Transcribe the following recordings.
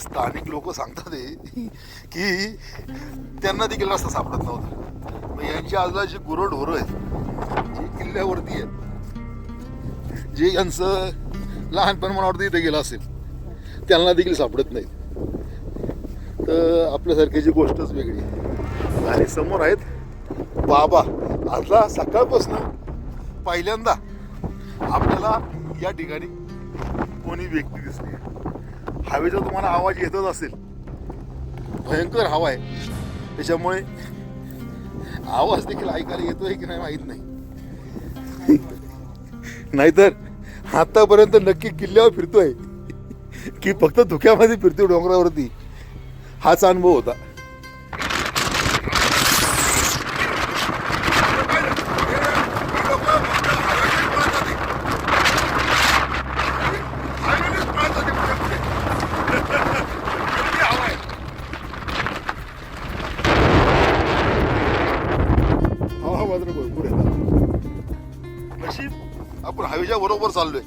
स्थानिक लोक सांगतात की त्यांना देखील रस्ता सापडत नव्हता. मग यांची आजला जी गुरंढोरं आहेत जी किल्ल्यावरती आहेत जे यांचं लहानपण मनावरती इथे गेलं असेल त्यांना देखील सापडत नाही तर आपल्यासारख्याची गोष्टच वेगळी आहे. आणि समोर आहेत बाबा. आजला सकाळपासून पहिल्यांदा आपल्याला या ठिकाणी कोणी व्यक्ती दिसली हवेचा तुम्हाला आवाज येतच असेल. भयंकर हवा आहे. त्याच्यामुळे आवाज देखील ऐकायला येतोय की नाही माहीत नाही. नाहीतर आतापर्यंत नक्की किल्ल्यावर फिरतोय. की फक्त धुक्यामध्ये फिरतोय डोंगरावरती. हाच अनुभव होता. चाललोय.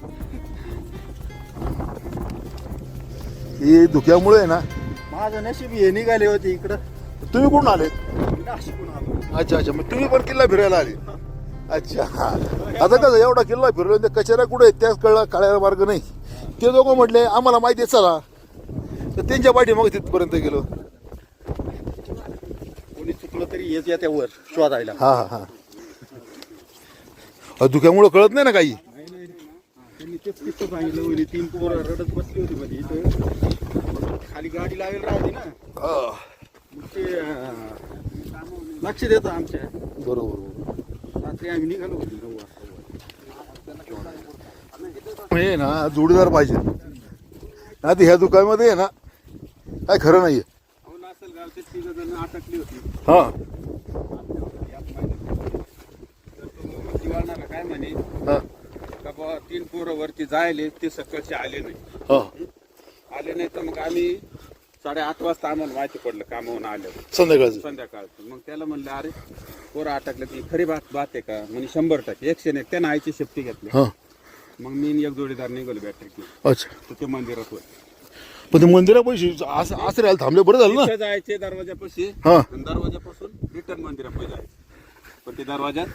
हे धुक्यामुळे आहे ना माझं नशीब हे निघाले होते इकडं. तुम्ही कुठून आलो? अच्छा अच्छा. मग तुम्ही पण किल्ला फिरायला आले. अच्छा हा. आता कसं एवढा किल्ला फिरलो ते कचऱ्या कुठे आहेत त्याच कळला काळ्या मार्ग नाही. ते दोघं म्हटले आम्हाला माहिती आहे चला. तर त्यांच्या पाठी मग तिथपर्यंत गेलो. कोणी चुकलं तरी येत येत्या वर शोधायला. हा हा हा. धुक्यामुळं कळत नाही ना काही. तेच किस्सं सांगितलं वहिनी तीन पोरं रडत बसली होती मध्ये इथं. खाली गाडी लावेल राहते ना. मग ते अं, लक्ष देतं आमच्या. बरोबर रात्री आम्ही निघालो होतो नऊ वाजता. हे ना जोडीदार पाहिजे. ना ह्या दुकानामध्ये आहे ना काय खरं नाहीये. अहो नासल गावचे तिघ जण अटकली होती. हा. तर तो दिवाळणारा काय म्हणे? हा. तीन पोरं वरती जायले ते सकाळचे आले नाही. हा. आले नाही तर मग आम्ही साडेआठ वाजता आम्हाला माहिती पडलं कामावून आलं संध्याकाळचं. संध्याकाळचं. मग त्याला म्हणलं अरे पोरं अटकलं ती खरी बात बात आहे का? म्हणजे शंभर टक्के. एकशे एक त्यानं आईची शेफ्टी घेतली. हा. मग मी आणि एक जोडीदार निघालो बॅटरी अच्छा. तर ते मंदिरात होय पण ते मंदिरापाशी असं थांबले बरं झालं ना? तिथं जायचे दरवाजापाशी हा. आणि दरवाजापासून रिटर्न मंदिरापाशी जायचं. पण ते दरवाजात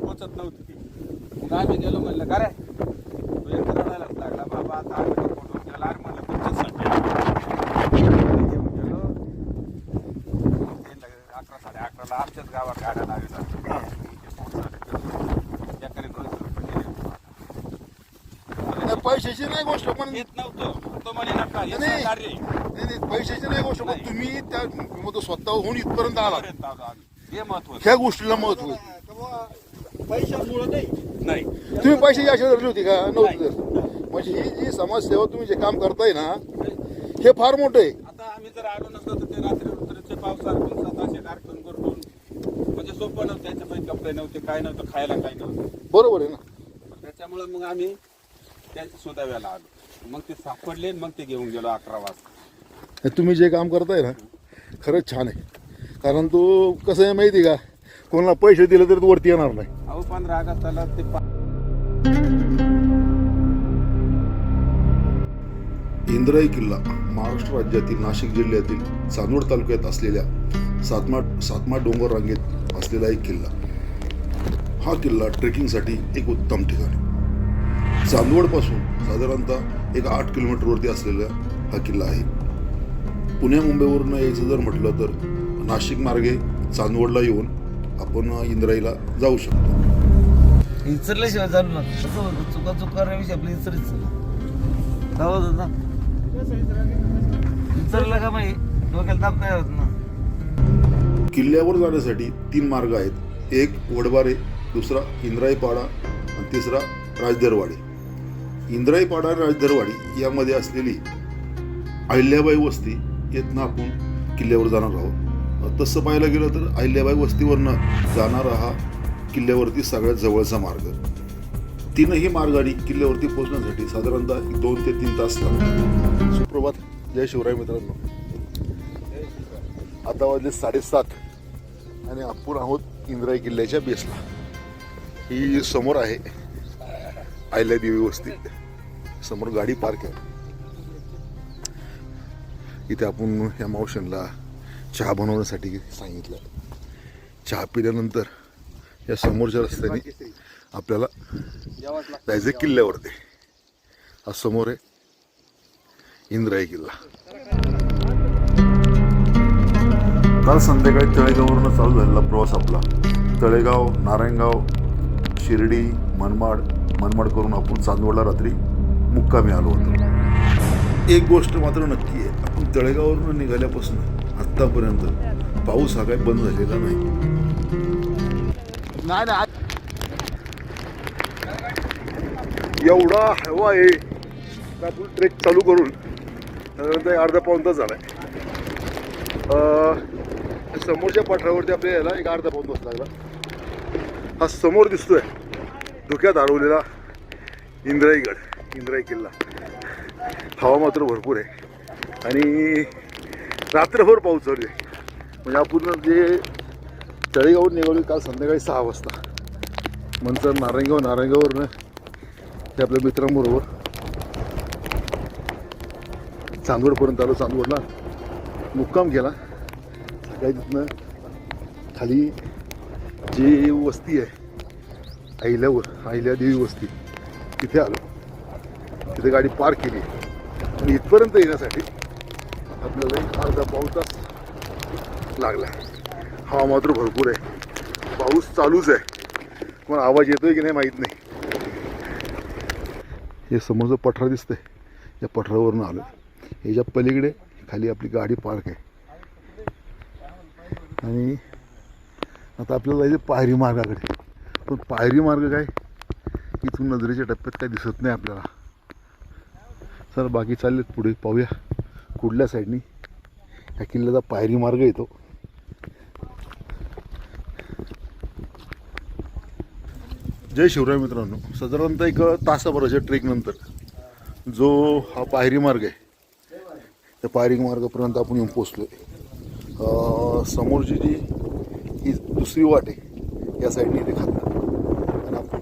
पोचत नव्हती. ती मग आम्ही गेलो म्हणलं का रे तू एक रडायलाच लागला बाबा आता आम्ही फोटो केला अरे म्हणलं तुमच्यासाठी. घेऊन गेलो अकरा साडे अकराला आमच्याच गावात गाड्या लागल्या एकाने दोनशे रुपये. नाही, पैशाची नाही गोष्ट पण येत नव्हतं तो म्हणे नका हे नाही. नाही नाही पैशाची नाही गोष्ट पण तुम्ही त्या मग तो स्वतःहून इथपर्यंत आला पर्यंत आलो आम्ही. हे महत्वाचं ह्या गोष्टीला महत्त्व आहे पैशामुळं नाही नाही. तुम्ही पैशाची आशा धरली होती का? नव्हती धरली. म्हणजे ही जी समाजसेवा तुम्ही जे काम करताय ना हे फार मोठं आहे. आता आम्ही जर आलो नसतो तर ते रात्री उतरचे पावसात स्वतःचे कार्यक्रम करून म्हणजे सोपं नव्हतं त्याच्यामध्ये कपडे नव्हते काय नव्हतं खायला काही नव्हतं. बरोबर आहे ना. त्याच्यामुळे मग आम्ही त्यांच्या सुदाव्याला आलो. मग ते सापडले मग ते घेऊन गेलो अकरा वाजता. तुम्ही जे काम करताय ना खरंच छान आहे. कारण तो कसं आहे माहिती का? कोणाला पैसे दिले तर तो वरती येणार नाही. अहो ते इंद्राई किल्ला महाराष्ट्र राज्यातील नाशिक जिल्ह्यातील चांदवड तालुक्यात असलेल्या सातमा सातमा डोंगर रांगेत असलेला एक किल्ला. हा किल्ला ट्रेकिंगसाठी एक उत्तम ठिकाण आहे. चांदवडपासून साधारणतः एक आठ किलोमीटरवरती असलेला हा किल्ला आहे. पुणे मुंबईवरून यायचं जर म्हटलं तर नाशिक मार्गे चांदवडला येऊन आपण इंद्राईला जाऊ शकतो. विसरल्याशिवाय चालू ना. कसं होतं चुका आपली होत ना. विसरलं का माही डोक्याला ताप काय होत ना? किल्ल्यावर जाण्यासाठी तीन मार्ग आहेत. एक वडबारे दुसरा इंद्राईपाडा आणि तिसरा राजदरवाडी. इंद्राईपाडा आणि राजदरवाडी यामध्ये असलेली अहिल्याबाई वस्ती येथनं आपण किल्ल्यावर जाणार आहोत. तसं पाहायला गेलं तर अहिल्याबाई वस्तीवरनं जाणारा हा किल्ल्यावरती सगळ्यात जवळचा मार्ग. तीनही मार्गाने किल्ल्यावरती पोहोचण्यासाठी साधारणतः दोन ते तीन तास लागतात सुप्रभात. जय शिवराय मित्रांनो. आता वाजले साडेसात आणि आपण आहोत इंद्राई किल्ल्याच्या बेसला. ही जी समोर आहे आयल्या देवी वस्ती. समोर गाडी पार्क आहे. इथे आपण या मावशनला चहा बनवण्यासाठी सांगितलं. चहा पिल्यानंतर या समोरच्या रस्त्याने आपल्याला जायचं किल्ल्यावरती. हा समोर आहे इंद्राई किल्ला. काल संध्याकाळी तळेगाववरून चालू झालेला प्रवास आपला. तळेगाव नारायणगाव शिर्डी मनमाड मनमाड करून आपण चांदवडला रात्री मुक्कामी आलो होतो. एक गोष्ट मात्र नक्की आहे आपण तळेगाववरून निघाल्यापासून आत्तापर्यंत पाऊस हा काही बंद झालेला नाही. एवढा हवा आहे आपण ट्रेक चालू करून साधारणतः एक अर्धा पाऊन तास झाला आहे समोरच्या पठारावरती आपल्या यायला एक अर्धा पाऊन तास लागला. हा समोर दिसतोय धुक्यात हरवलेला इंद्राईगड इंद्राई किल्ला. हवा मात्र भरपूर आहे. आणि रात्रभर पाऊस चालू आहे. म्हणजे आपण जे तळेगावून निघालो काल संध्याकाळी सहा वाजता. नंतर नारायणगाव नारायणगाववरनं ते आपल्या मित्रांबरोबर चांदवडपर्यंत आलो चांदवडला मुक्काम केला. सकाळी तिथनं खाली जी वस्ती आहे अहिल्यावर देवी वस्ती तिथे आलो. तिथे गाडी पार्क केली. आणि इथपर्यंत येण्यासाठी आपल्याला एक अर्धा पाऊस तास लागला. हवा मात्र भरपूर आहे. पाऊस चालूच आहे. पण आवाज येतोय की नाही माहीत नाही. हे समोरचं पठार दिसतंय. या पठारावरून आलो. ह्याच्या पलीकडे खाली आपली गाडी पार्क आहे. आणि आता आपल्याला जायचं पायरी मार्गाकडे. पण पायरी मार्ग काय? इथून नजरेच्या टप्प्यात काय दिसत नाही आपल्याला. सर बाकी चाललेत पुढे. पाहूया. कुठल्या साईडनी ह्या किल्ल्याचा पायरी मार्ग येतो जय शिवराय मित्रांनो. साधारणतः एक तासाभराच्या ट्रेकनंतर जो हा पायरी मार्ग आहे त्या पायरी मार्गापर्यंत आपण येऊन पोचलो आहे समोरची जी ही दुसरी वाट आहे या साईडने इथे खातात आणि आपण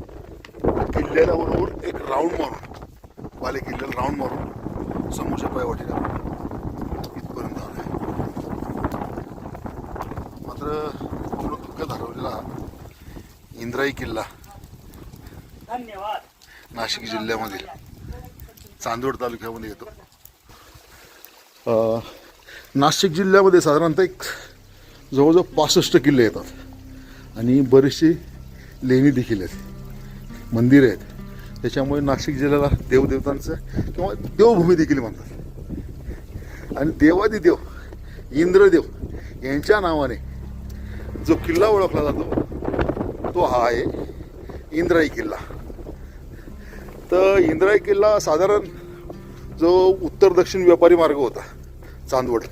किल्ल्याला बरोबर एक राऊंड मारून पाले किल्ल्याला राऊंड मारून समोरच्या पायवाटीला आपण इथपर्यंत आलो आहे धुक्यात हरवलेला इंद्राई किल्ला. नाशिक जिल्ह्यामधील. चांदवड तालुक्यामध्ये येतो. नाशिक जिल्ह्यामध्ये साधारणतः एक जवळजवळ पासष्ट किल्ले येतात. आणि बरेचसे लेणी देखील आहेत. मंदिरं आहेत. त्याच्यामुळे नाशिक जिल्ह्याला देवदेवतांचं किंवा देवभूमी देखील म्हणतात. आणि देवादिदेव इंद्रदेव यांच्या नावाने जो किल्ला ओळखला जातो तो हा आहे इंद्राई किल्ला. तर इंद्राई किल्ला साधारण जो उत्तर दक्षिण व्यापारी मार्ग होता चांदवड.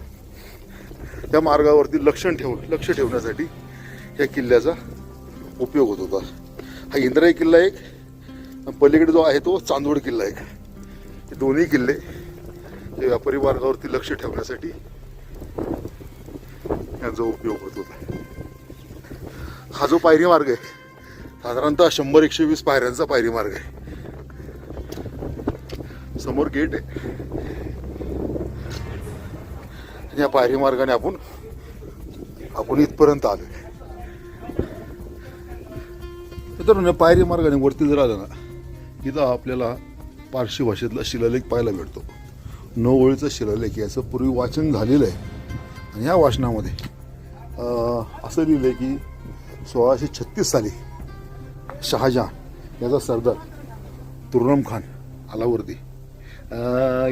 त्या मार्गावरती लक्षण ठेवून लक्ष ठेवण्यासाठी या किल्ल्याचा उपयोग होत होता. हा इंद्राई किल्ला एक पलीकडे जो आहे तो चांदवड किल्ला एक. हे दोन्ही किल्ले व्यापारी मार्गावरती लक्ष ठेवण्यासाठी यांचा उपयोग होत होता. हा जो पायरी मार्ग आहे साधारणतः शंभर एकशे वीस पायऱ्यांचा पायरी मार्ग आहे. समोर गेट आहे. या पायरी मार्गाने आपण आपण इथपर्यंत आलो तर पायरी मार्गाने वरती जर आलं ना इथं आपल्याला पारशी भाषेतला शिलालेख पाहायला भेटतो नऊ शिलालेख याचं पूर्वी वाचन झालेलं आहे. आणि या वाचनामध्ये असं लिहिलं आहे की सोळाशे छत्तीस साली शहाजहान याचा सरदार तुर्रम खान अलावर्दी.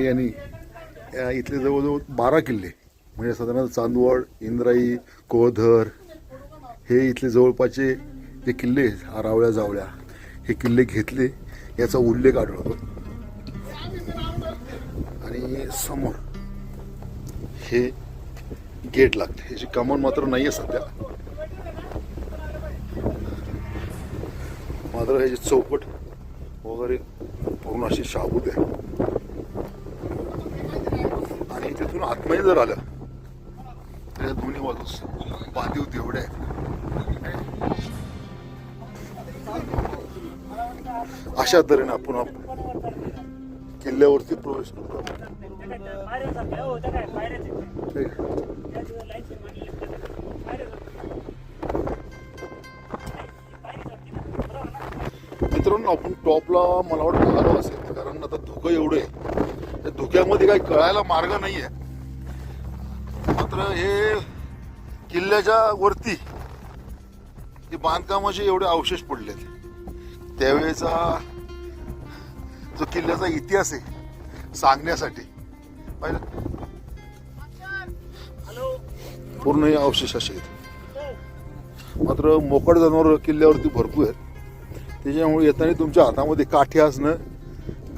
यांनी इथले जवळजवळ बारा किल्ले म्हणजे साधारण चांदवड इंद्राई कोधर हे इथले जवळपासचे जे किल्ले आरावळ्या जावळ्या हे किल्ले घेतले याचा उल्लेख आढळतो. आणि समोर हे गेट लागते. ह्याची कमान मात्र नाही आहे सध्या. मात्र ह्याची चौपट वगैरे पूर्ण अशी शाबूत आहे. आणि तिथून आतमध्ये जर आलं तर या दोन्ही बाजूस बांधीव तेवढे आहेत. अशा तऱ्हेने आपण आप- किल्ल्यावरती प्रवेश करतो. मित्रांनो आपण टॉपला मला वाटतं आलो असेल कारण आता धुकं एवढं आहे. त्या धुक्यामध्ये काही कळायला मार्ग नाही आहे मात्र हे किल्ल्याच्या वरती हे बांधकामाचे एवढे अवशेष पडलेत. त्यावेळेचा जो किल्ल्याचा इतिहास आहे सांगण्यासाठी. पाहिलं? पूर्ण हे अवशेष असे आहेत. मात्र मोकळ जनावर किल्ल्यावरती भरपूर आहेत. त्याच्यामुळे येताना तुमच्या हातामध्ये काठी असणं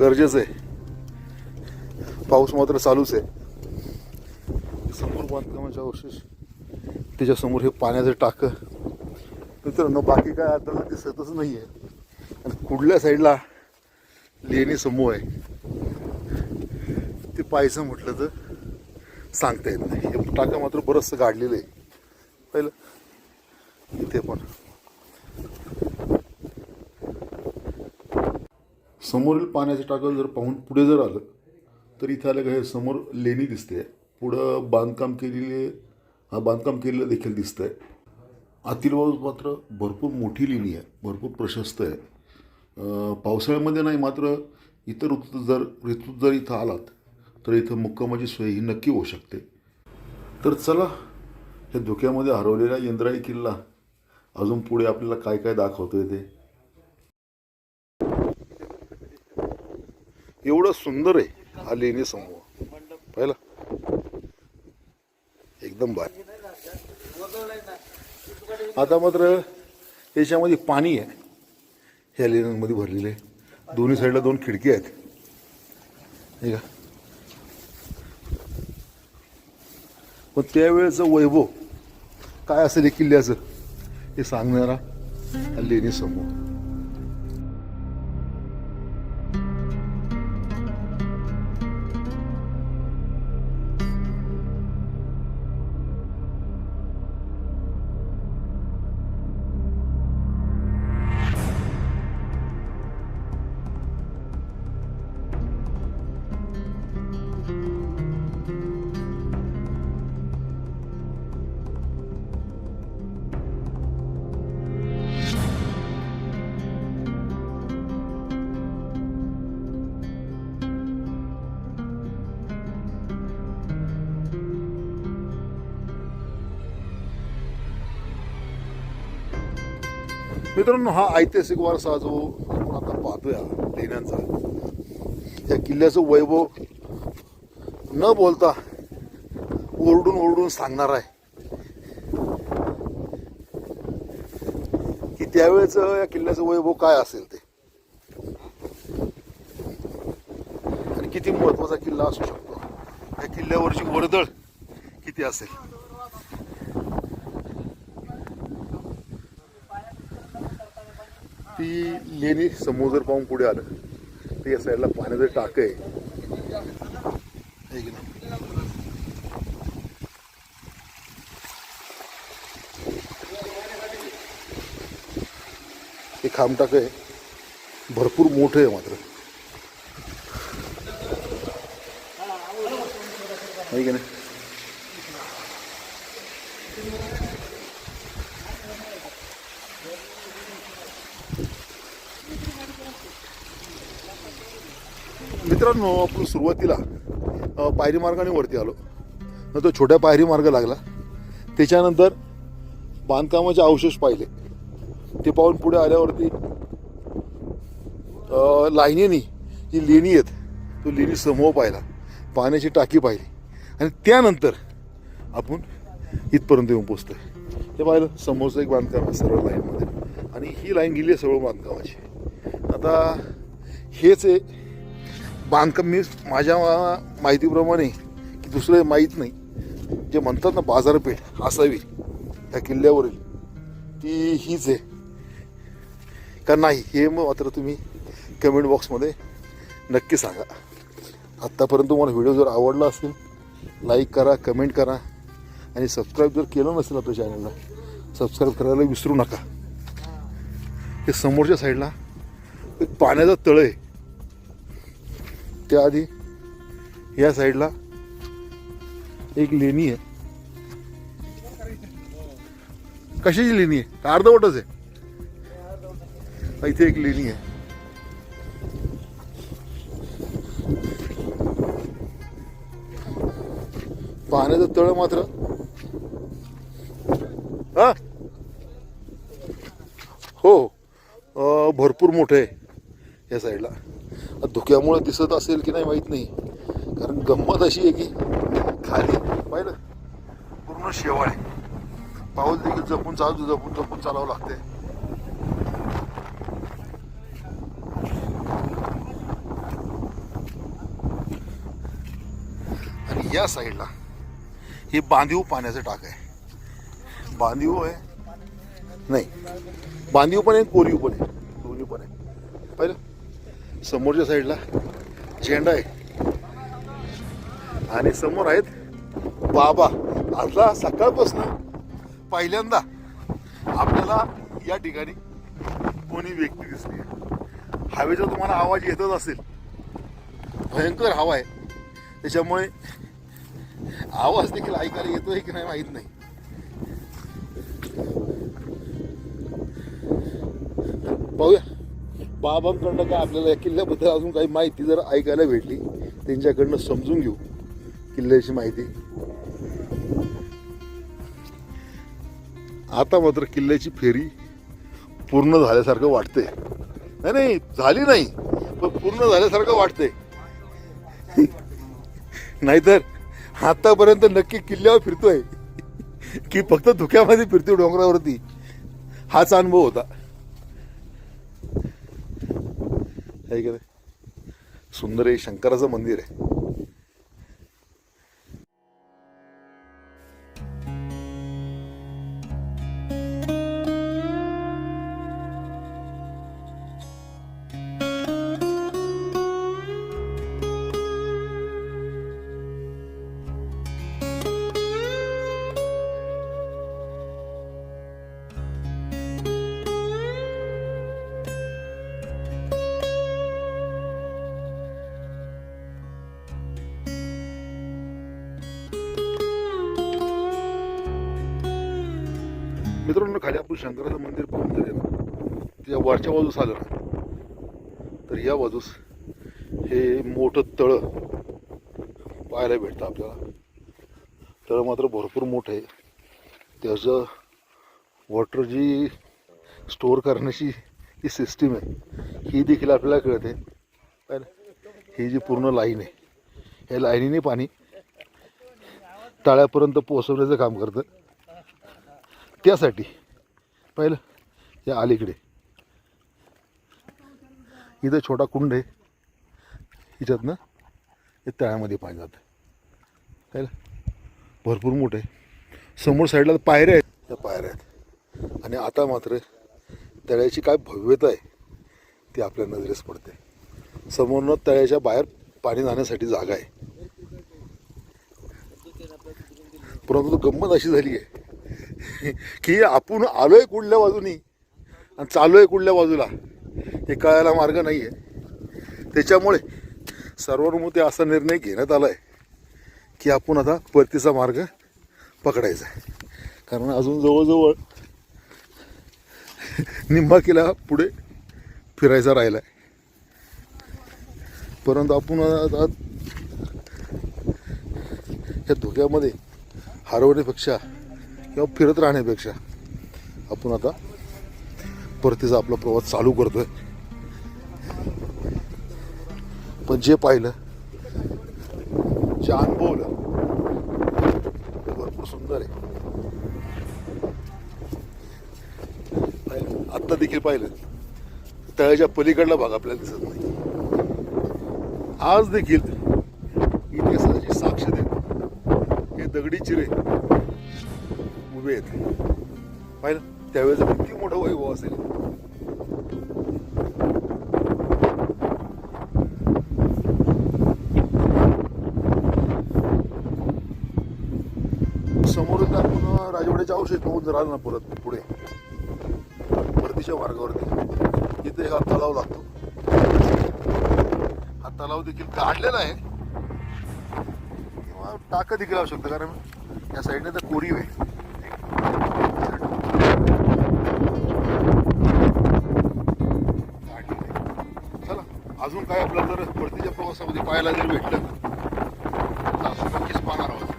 गरजेचं आहे. पाऊस मात्र चालूच आहे. समोर बांधकामाच्या अवशेष त्याच्यासमोर हे पाण्याचं टाकं. मित्रांनो बाकी काय आता दिसतच नाही आहे आणि कुठल्या साईडला लेणी समूह आहे? ते पाहायचं म्हटलं तर सांगता येत नाही. हे टाकं मात्र बरंचसं गाडलेलं आहे. पहिलं इथे पण. समोरील पाण्याचं टाकं जर पाहून पुढे जर आलं तर इथं आलं का हे समोर लेणी दिसते. पुढं बांधकाम केलेले हा बांधकाम केलेलं देखील दिसतंय. आतील बाजूस मात्र भरपूर मोठी लेणी आहे भरपूर प्रशस्त आहे. पावसाळ्यामध्ये नाही मात्र इतर ऋतूत जर ऋतूत जर इथं आलात तर इथं मुक्कामाची सोय ही नक्की होऊ शकते. तर चला हे धुक्यामध्ये हरवलेला इंद्राई किल्ला अजून पुढे आपल्याला काय काय दाखवतोय ते एवढं सुंदर आहे हा लेणी समूह. पाहिला? एकदम भारी. आता मात्र याच्यामध्ये पाणी आहे. ह्या लेण्यांमध्ये भरलेलं आहे. दोन्ही साईडला दोन खिडकी आहेत. हे का? पण त्यावेळेचं वैभव काय असेल हे किल्ल्याचं हे सांगणारा हा लेणी समूह. मित्रांनो हा ऐतिहासिक वारसा जो आपण आता पाहतोय लेण्यांचा त्या किल्ल्याचं वैभव न बोलता ओरडून ओरडून सांगणार आहे. की त्यावेळेच या किल्ल्याचं वैभव काय असेल ते? आणि किती महत्त्वाचा किल्ला असू शकतो? या किल्ल्यावरची वर्दळ किती असेल? ती लेणी समोर जर पाहून पुढे आलं. तर या साईडला पाण्याचं टाक आहे. है की नाही? हे आहे. भरपूर मोठं आहे मात्र. है की नाही मित्रांनो आपण सुरुवातीला पायरी मार्गाने वरती आलो. नंतर छोट्या पायरी मार्ग लागला. त्याच्यानंतर बांधकामाचे अवशेष पाहिले. ते पाहून पुढे आल्यावरती लाईनीनी जी लेणी आहेत तो लेणी समूह पाहिला. पाण्याची टाकी पाहिली. आणि त्यानंतर आपण इथपर्यंत येऊन पोचतोय ते पाहिलं समोरचं एक बांधकाम आहे सर्व लाईनमध्ये. आणि ही लाईन गेली आहे सर्व बांधकामाची. आता हेच आहे बांधकाम मी माझ्या माहितीप्रमाणे की दुसरं माहीत नाही. जे म्हणतात ना बाजारपेठ असावी त्या किल्ल्यावरील ती हीच आहे. का नाही हे मग मात्र तुम्ही कमेंट बॉक्समध्ये नक्की सांगा. आत्तापर्यंत तुम्हाला व्हिडिओ जर आवडला असेल लाईक करा कमेंट करा. आणि सबस्क्राईब जर केलं नसेल आपल्या चॅनलला सबस्क्राईब करायला विसरू नका. हे समोरच्या साईडला एक पाण्याचा तळ आहे. त्याआधी या साईडला एक लेणी आहे. कशाची लेणी आहे? का अर्धवटच आहे? इथे एक लेणी आहे. पाण्याचं तळ मात्र. हा? हो भरपूर मोठं आहे या साईडला. धुक्यामुळे दिसत असेल की नाही माहीत नाही. कारण गंमत अशी आहे की खाली पाहिलं? पूर्ण शेवाळ आहे. पाऊल देखील जपून चालू जपून जपून चालावं लागते आणि या साईडला हे बांधीव पाण्याचं टाक आहे. बांधीव आहे? नाही. बांधीव पण आहे कोरीव पण आहे. दोन्ही पण आहे. पाहिलं? समोरच्या साईडला झेंडा आहे. आणि समोर आहेत बाबा. आजला सकाळपासून पहिल्यांदा आपल्याला या ठिकाणी कोणी व्यक्ती दिसली हवेचा तुम्हाला आवाज येतच असेल. भयंकर हवा आहे. त्याच्यामुळे आवाज देखील ऐकायला येतोय की नाही माहीत नाही. बाबांकडनं काय आपल्याला या किल्ल्याबद्दल अजून काही माहिती जर ऐकायला भेटली त्यांच्याकडनं समजून घेऊ किल्ल्याची माहिती. आता मात्र किल्ल्याची फेरी पूर्ण झाल्यासारखं वाटते नाही नाही झाली नाही पण पूर्ण झाल्यासारखं वाटते नाहीतर आतापर्यंत नक्की किल्ल्यावर फिरतोय की फक्त धुक्यामध्ये फिरतोय डोंगरावरती. हाच अनुभव होता. आहे का नाही? सुंदर आहे शंकराचं मंदिर आहे त्या बाजूस आलं ना तर या बाजूस हे मोठं तळं पाहायला भेटतं आपल्याला. तळं मात्र भरपूर मोठं आहे. त्याचं वॉटर जी स्टोअर करण्याची जी सिस्टीम आहे ही देखील आपल्याला कळते. पाहिलं? ही जी पूर्ण लाईन आहे या लाईनीने पाणी तळ्यापर्यंत पोहोचवण्याचं काम करतं. त्यासाठी पाहिलं? या अलीकडे. इथं छोटा कुंड आहे. हिच्यातनं हे तळ्यामध्ये पाणी जातं. काय भरपूर मोठं आहे. समोर साईडला पायऱ्या आहेत. त्या पायऱ्या आहेत. आणि आता मात्र तळ्याची काय भव्यता आहे ती आपल्या नजरेस पडते. समोरनं तळ्याच्या बाहेर पाणी जाण्यासाठी जागा आहे. परंतु गंमत अशी झाली आहे की आपण आलोय कुठल्या बाजूनी आणि चालू आहे कुठल्या बाजूला? हे कळायला मार्ग नाही आहे त्याच्यामुळे सर्वानुमते असा निर्णय घेण्यात आला आहे की आपण आता परतीचा मार्ग पकडायचा आहे. कारण अजून जवळजवळ निंबा किला पुढे फिरायचा राहिला आहे परंतु आपण आता या धोक्यामध्ये हरवण्यापेक्षा किंवा फिरत राहण्यापेक्षा आपण आता परतीचा आपला प्रवास चालू करतोय. पण जे पाहिलं जे अनुभवलं ते भरपूर सुंदर आहे. पाहिलं? आत्ता देखील पाहिलं. तळ्याच्या पलीकडला भाग आपल्याला दिसत नाही. आज देखील इतिहासाची साक्ष देत हे दगडी चिरे उभे आहेत. पाहिलं? त्यावेळेचं किती मोठं वैभव असेल. समोर आपण राजवाड्याच्या अवशेष पाहून जर आलं ना परत पुढे. परतीच्या मार्गावरती. इथे हा तलाव लागतो. हा तलाव देखील काढलेला आहे. किंवा टाकं देखील लावू शकतो कारण या साईडने तर कोरीव आहे काढलेलं आहे. चला अजून काय आपल्याला जर परतीच्या प्रवासामध्ये पाहायला जर भेटलं तर आपण नक्कीच पाहणार आहोत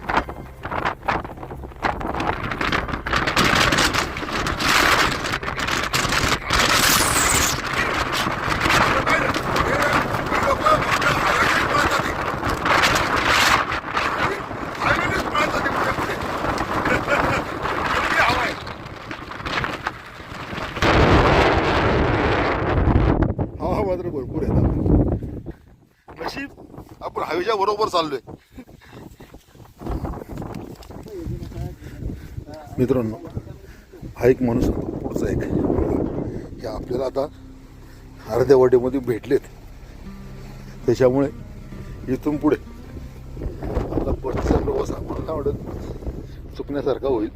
हवा मात्र भरपूर आहे नशीब आपण बरोबर चाललोय. मित्रांनो हा एक माणूस पुढचा एक. हे आपल्याला आता अर्ध्या वाटेमध्ये भेटलेत. त्याच्यामुळे इथून पुढे आपला बसचा प्रवास आपण काय वाटत चुकण्यासारखा होईल.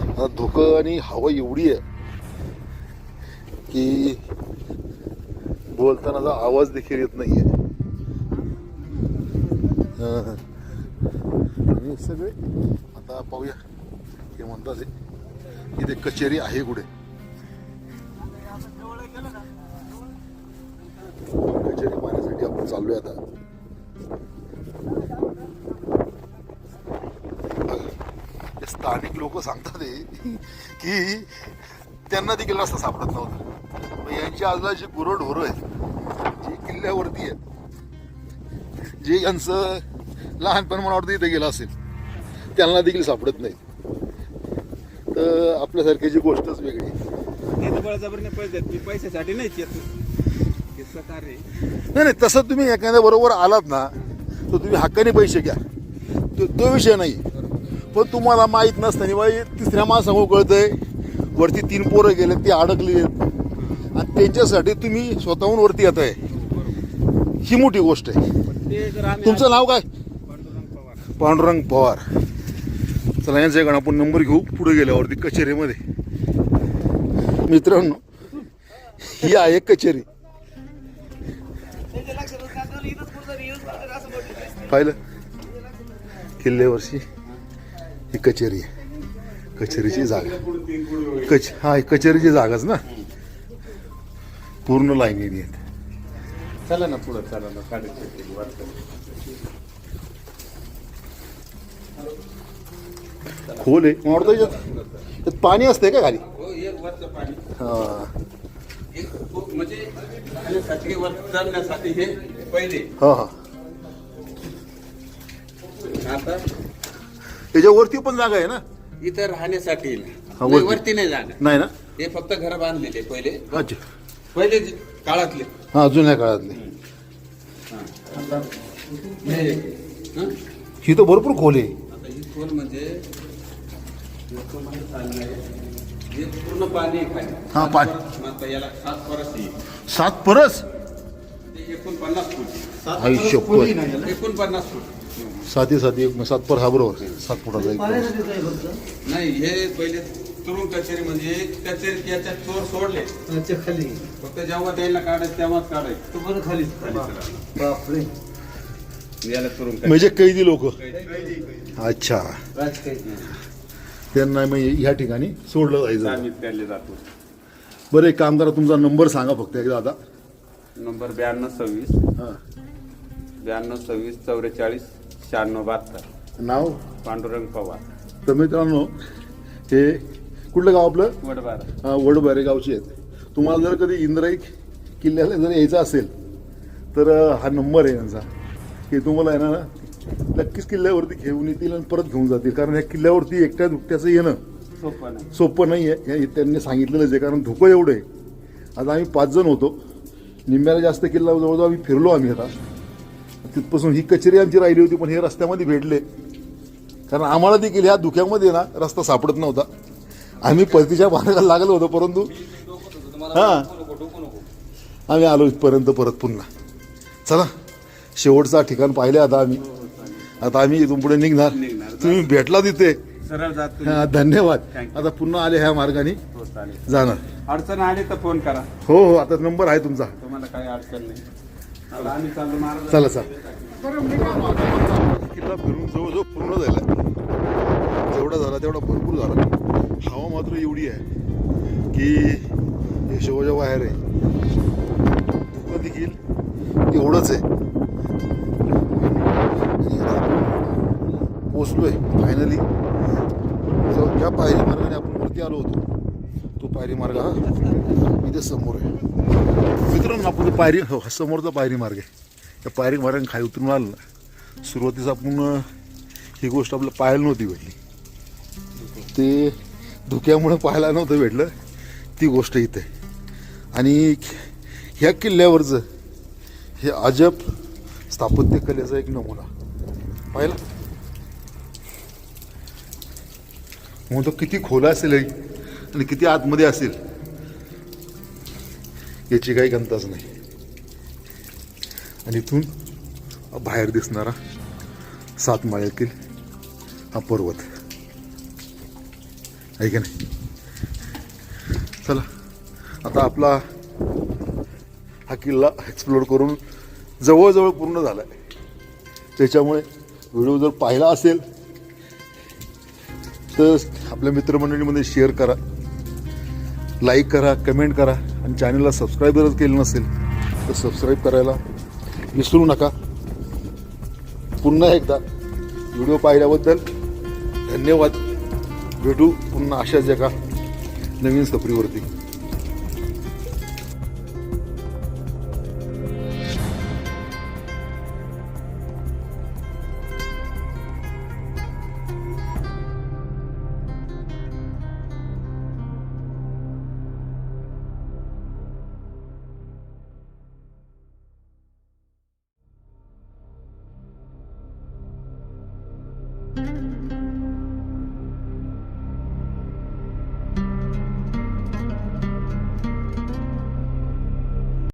आता धुकं आणि हवा एवढी आहे की बोलतानाचा आवाज देखील येत नाही हे सगळे आता पाहूया. हे म्हणतात इथे कचेरी आहे कुठे? कचेरी पाहण्यासाठी आपण चाललोय आता. स्थानिक लोक सांगतात की त्यांना देखील रस्ता सापडत नव्हता. मग यांच्या आजूबाजूला जी गुरंढोरं आहेत जी किल्ल्यावरती आहेत जे यांचं लहानपण मला वाटतं इथे गेलं असेल. त्यांना देखील सापडत नाही. तर आपल्यासारख्याची गोष्टच वेगळी. बळजबरीने पैसे मी पैशासाठी नाहीच येत हे. नाही नाही तसं तुम्ही एखाद्या बरोबर आलात ना तर तुम्ही हक्काने पैसे घ्या. तो तो विषय नाही. पण तुम्हाला माहीत नसताना बाई तिसऱ्या माणसामुळे कळतंय वरती तीन पोरं गेले ते अडकली आहेत आणि त्यांच्यासाठी तुम्ही स्वतःहून वरती येत आहे ही मोठी गोष्ट आहे. तुमचं नाव काय? पांडुरंग पवार. चला पवार चला यांच्याकडे आपण नंबर घेऊ पुढे गेल्यावरती कचेरीमध्ये. मित्रांनो ही आहे कचेरी. पाहिलं? किल्ल्यावरची ही कचेरी आहे. कचेरीची जागा. कच हा कचेरीची जागाच ना. पूर्ण लाईन आहेत चला ना पुढं चला ना. खोल आहे. मला वाटतं याच्यात यात पाणी असते का खाली? हो एक वर्ष पाणी. हा. म्हणजे खाण्यासाठी वर चढण्यासाठी हे पहिले. हा हा. आता याच्यावरती पण जागा आहे ना? इथं राहण्यासाठी हा, नाही, वरती. वरती नाही जागा. नाही ना? हे फक्त घर बांधलेले पहिले. अच्छा. पहिले जे काळातले. हा जुन्या काळातले. हा. हे हं? ही तर भरपूर खोल आहे. आता ही खोल म्हणजे पूर्ण पाणी खाली हा, सात पाणी. परस- याला सात परस आहे. सात परस एकोणपन्नास फूट आयुष्य एकोणपन्नास फूट साती साती एक सात पर हा बरोबर सात फुटाचा एक नाही हे पहिले तुरुंग कचेरी म्हणजे कचेरी याच्यात चोर सोडले अच्छा खाली। फक्त जेव्हा त्याला काढायचं तेव्हाच काढायचं तू बरं खाली। बापरे. म्हणजे कैदी लोक अच्छा। त्यांना मग ह्या ठिकाणी सोडलं जायचं. जातो. बरं एक काम करा तुमचा नंबर सांगा फक्त एकदा आता. नंबर ब्याण्णव सव्वीस. हा. ब्याण्णव सव्वीस चौवेचाळीस शहाण्णव बहात्तर. नाव? पांडुरंग पवार. तर मित्रांनो हे कुठलं गाव आपलं? वडबारा. हा, वडबारे गावचे आहेत. तुम्हाला जर कधी इंद्राई किल्ल्याला जर यायचं असेल तर अं, हा नंबर आहे यांचा की तुम्हाला आहे ना नक्कीच किल्ल्यावरती घेऊन येतील आणि परत घेऊन जातील. कारण या किल्ल्यावरती एकट्या दुकट्याचं येणं सोपं नाही. सोपं नाही आहे हे त्यांनी सांगितलेलंच आहे. कारण धुकं एवढं आहे. आता आम्ही पाच जण होतो. निम्म्याला जास्त किल्ला जवळजवळ आम्ही फिरलो आम्ही आता. तिथपासून ही कचेरी आमची राहिली होती पण हे रस्त्यामध्ये भेटले. कारण आम्हाला देखील ह्या धुक्यामध्ये ना रस्ता सापडत नव्हता. आम्ही परतीच्या मार्गाला लागलो होतो परंतु हां. आम्ही आलो इथपर्यंत परत पुन्हा. चला शेवटचा ठिकाण पाहिले आता आम्ही. आता आम्ही इथून पुढे निघणार. निघणार. तुम्ही भेटला तिथे. सरळ जात तुम्ही. हा, धन्यवाद. Thank you. आता पुन्हा आले ह्या मार्गाने. हो चालेल. जाणार. अडचण आली तर फोन करा. हो हो आता नंबर आहे तुमचा. तुम्हाला काही अडचण नाही. आता आम्ही चाललो महाराज चला चला. किल्ला फिरून जवळजवळ पूर्ण झाला जेवढा झाला तेवढा भरपूर झाला. हवा मात्र एवढी आहे की हे शेवच्या बाहेर आहे. धुकं देखील एवढंच आहे आणि आता पोचलो आहे फायनली जो ज्या पायरी मार्गाने आपण वरती आलो होतो तो पायरी मार्ग हा इथे समोर आहे. मित्रांनो आपण पायरी हो समोरचा पायरी मार्ग आहे. त्या पायरी मार्गाने खाली उतरून आलं ना सुरुवातीस आपण ही गोष्ट आपल्याला पाहायला नव्हती भेटली. ते धुक्यामुळं पाहायला नव्हतं भेटलं ती गोष्ट इथे. आहे. आणि ह्या किल्ल्यावरचं हे अजब स्थापत्य कलेचा एक नमुना. पाहिला? मग तो किती खोला असेल आणि किती आतमध्ये असेल? याची काही गंताच नाही. आणि इथून बाहेर दिसणारा सात माळ्यातील हा पर्वत. आहे का नाही? चला आता आपला हा किल्ला एक्सप्लोर करून जवळजवळ पूर्ण झाला आहे त्याच्यामुळे व्हिडिओ जर पाहिला असेल तर आपल्या मित्रमंडळीमध्ये शेअर करा लाईक करा कमेंट करा आणि चॅनलला सबस्क्राईब जर केलं नसेल तर सबस्क्राईब करायला विसरू नका. पुन्हा एकदा व्हिडिओ पाहिल्याबद्दल धन्यवाद. भेटू पुन्हा अशाच एका नवीन सफरीवरती.